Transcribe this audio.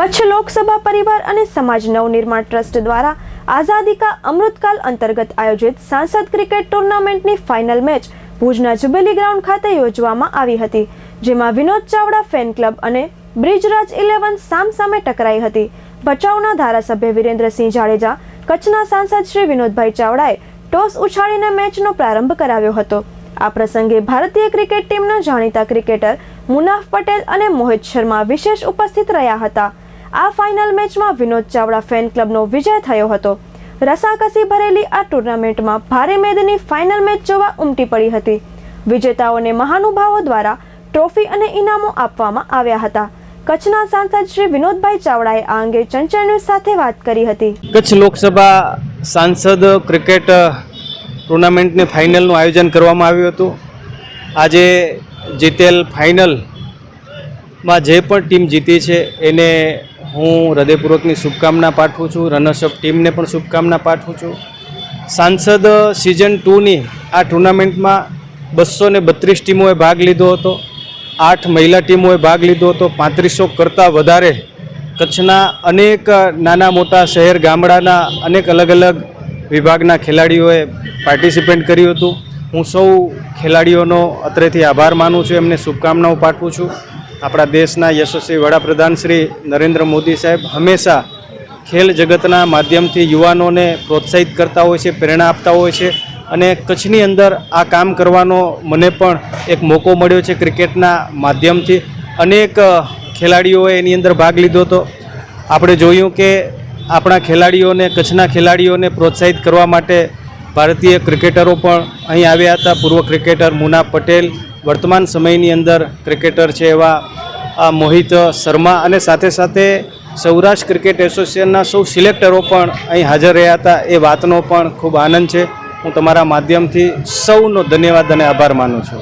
કચ્છ લોકસભા પરિવાર અને સમાજ નવનિર્માણ ટ્રસ્ટ દ્વારા આઝાદી કા અમૃતકાલ અંતર્ગત આયોજિત સાંસદ ક્રિકેટ ટુર્નામેન્ટની ફાઇનલ મેચ ભુજના જુબેલી ગ્રાઉન્ડ ખાતે યોજવામાં આવી હતી, જેમાં વિનોદ ચાવડા ફેન ક્લબ અને બ્રિજરાજ ઇલેવન સામસામે ટકરાઈ હતી. ભચાઉના ધારાસભ્ય વિરેન્દ્રસિંહ જાડેજા, કચ્છના સાંસદ શ્રી વિનોદભાઈ ચાવડાએ ટોસ ઉછાળીને મેચનો પ્રારંભ કરાવ્યો હતો. આ પ્રસંગે ભારતીય ક્રિકેટ ટીમના જાણીતા ક્રિકેટર મુનાફ પટેલ અને મોહિત શર્મા વિશેષ ઉપસ્થિત રહ્યા હતા. આ ફાઇનલ મેચમાં વિનોદ ચાવડા ફેન ક્લબનો વિજય થયો હતો. રસાકસી ભરેલી આ ટુર્નામેન્ટમાં ભારે મેદની ફાઇનલ મેચ જોવા ઉમટી પડી હતી. વિજેતાઓને મહાનુભાવો દ્વારા ટ્રોફી અને ઇનામો આપવામાં આવ્યા હતા. કચ્છના સાંસદ શ્રી વિનોદભાઈ ચાવડાએ આ અંગે ચંચળ ન્યૂઝ સાથે વાત કરી હતી. કચ્છ લોકસભા સાંસદ ક્રિકેટ ટુર્નામેન્ટની ફાઇનલનું આયોજન કરવામાં આવ્યું હતું. આજે જીતેલ ફાઇનલમાં જે પણ ટીમ જીતી છે, એને હું હૃદયપૂર્વકની શુભકામના પાઠવું છું. રનર્સઅપ ટીમને પણ શુભકામના પાઠવું છું. સાંસદ સિઝન ટુની આ ટુર્નામેન્ટમાં બસો ને બત્રીસ ટીમોએ ભાગ લીધો હતો. આઠ મહિલા ટીમોએ ભાગ લીધો હતો. પાંત્રીસો કરતાં વધારે કચ્છના અનેક નાના મોટા શહેર ગામડાના અનેક અલગ અલગ વિભાગના ખેલાડીઓએ પાર્ટિસિપેટ કર્યું હતું. હું સૌ ખેલાડીઓનો અત્રેથી આભાર માનું છું. એમને શુભકામનાઓ પાઠવું છું. આપણા દેશના યશસ્વી વડાપ્રધાન શ્રી નરેન્દ્ર મોદી સાહેબ હંમેશા ખેલ જગતના માધ્યમથી યુવાનોને પ્રોત્સાહિત કરતા હોય છે, પ્રેરણા આપતા હોય છે અને કચ્છની અંદર આ કામ કરવાનો મને પણ એક મોકો મળ્યો છે ક્રિકેટના માધ્યમથી. અનેક ખેલાડીઓએ એની અંદર ભાગ લીધો હતો. આપણે જોયું કે આપણા ખેલાડીઓને, કચ્છના ખેલાડીઓને પ્રોત્સાહિત કરવા માટે ભારતીય ક્રિકેટરો પણ અહીં આવ્યા હતા. પૂર્વ ક્રિકેટર મુના પટેલ વર્તમાન સમયની અંદર ક્રિકેટર છે એવા મોહિત શર્મા અને સાથે સાથે સૌરાષ્ટ્ર ક્રિકેટ એસોસિએશનના સૌ સિલેક્ટરો પણ અહીં હાજર રહ્યા હતા. એ વાતનો પણ ખૂબ આનંદ છે. હું તમારા માધ્યમથી સૌનો ધન્યવાદ અને આભાર માનું છું.